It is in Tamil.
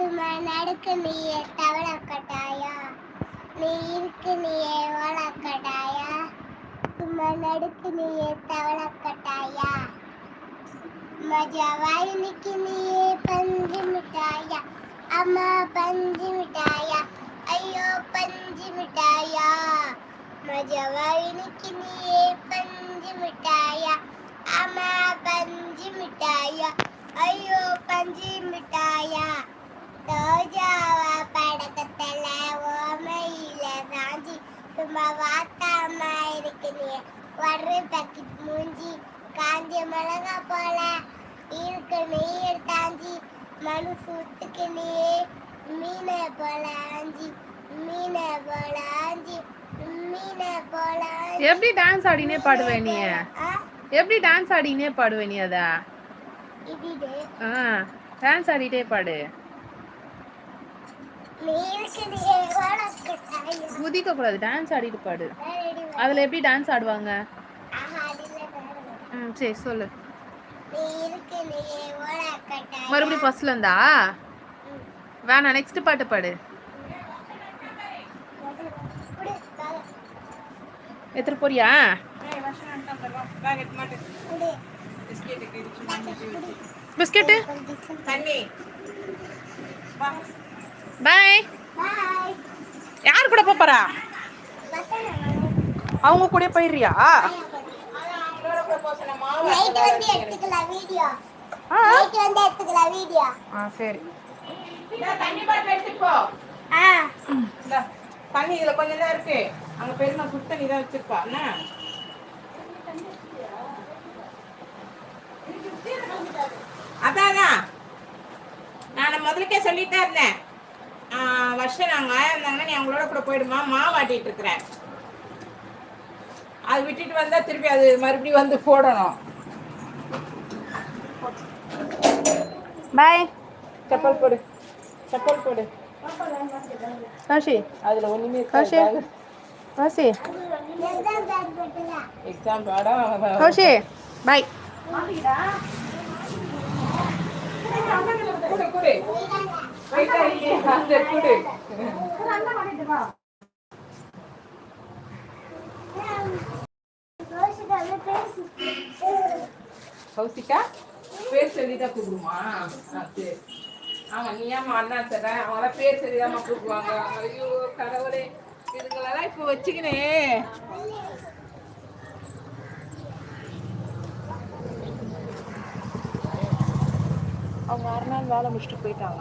சும்மா நீயே தவள நீ இருக்கு நீயே ஓல சும்மா நடுக்கு நீயே தவள கட்டாயா மஜா நீயே பஞ்சு மிட்டாயா? அம்மா பஞ்சு மிட்டாயா? ஐயோ பஞ்சு மிட்டாயா? மஜா வாயினிக்கு நீயே பஞ்சு மிட்டாயா? அம்மா பஞ்சு மிட்டாயா? ஐயோ பஞ்சு மிட்டாயா ரோஜாவா படக்கத்துல ஓமையில சாஞ்சி சும்மா வாத்தாம இருக்கு நீ ஒரு பக்கெட் மூஞ்சி காஞ்ச மிளகா போல இருக்கு நீர் தாஞ்சி மனு சுத்துக்கு நீ மீனை போல ஆஞ்சி மீனை போல ஆஞ்சி மீனை போல. எப்படி டான்ஸ் ஆடினே பாடுவே நீ எப்படி டான்ஸ் ஆடினே பாடுவே நீ அத? டான்ஸ் ஆடிட்டே பாடு நீ இருக்கு நீயே வளர்க்கட்டாயா குதிக்க கூடாது டான்ஸ் ஆடிட்டு பாடு. அதுல எப்படி டான்ஸ் ஆடுவாங்க? ம் சரி சொல்லு. மறுபடியும் ஃபர்ஸ்ட்ல இருந்தா? வேணாம் நெக்ஸ்ட் பாட்டு பாடு. குடு, எடுத்துட்டு போறியா பிஸ்கெட்டு? தண்ணி. பாய் யார் கூட போறா? அவங்க கூட போயிடுறியா? நைட் வந்து எடுத்துக்கலாம் வீடியோ ஆ? நைட் வந்து எடுத்துக்கலாம் வீடியோ ஆ சரி. தண்ணி இதுல கொஞ்சம் தான் இருக்கு. அங்க பெருமா சுத்த தண்ணி தான் வச்சிருப்பா. என்ன? அதான்? அதான். நான் முதலுக்கே சொல்லிட்டு தான் இருந்தேன். வருஷம் நாங்க ஆயா இருந்தாங்கன்னா நீ அவங்களோட கூட போயிடுமா? மாவு ஆட்டிட்டு இருக்கிறேன் அது விட்டுட்டு வந்தா திருப்பி அது மறுபடியும் வந்து போடணும். பாய் செப்பல் போடு. செப்பல் போடு. காஷி அதுல ஒண்ணுமே காஷி காஷி எக்ஸாம் பாடம் கௌஷி பாய் கௌசிகா பேர் சொல்லிதான் கூப்பிடுமா? சரி. ஆமா நீ ஏமா அண்ணா தர அவங்களாம் பேர் சொல்லிதாம்மா கூப்பிடுவாங்க. ஐயோ கடவுளே. இதுங்களெல்லாம் இப்போ வச்சுக்கினே. அவங்க அரை நாள் வேலை முடிச்சுட்டு போயிட்டாங்களா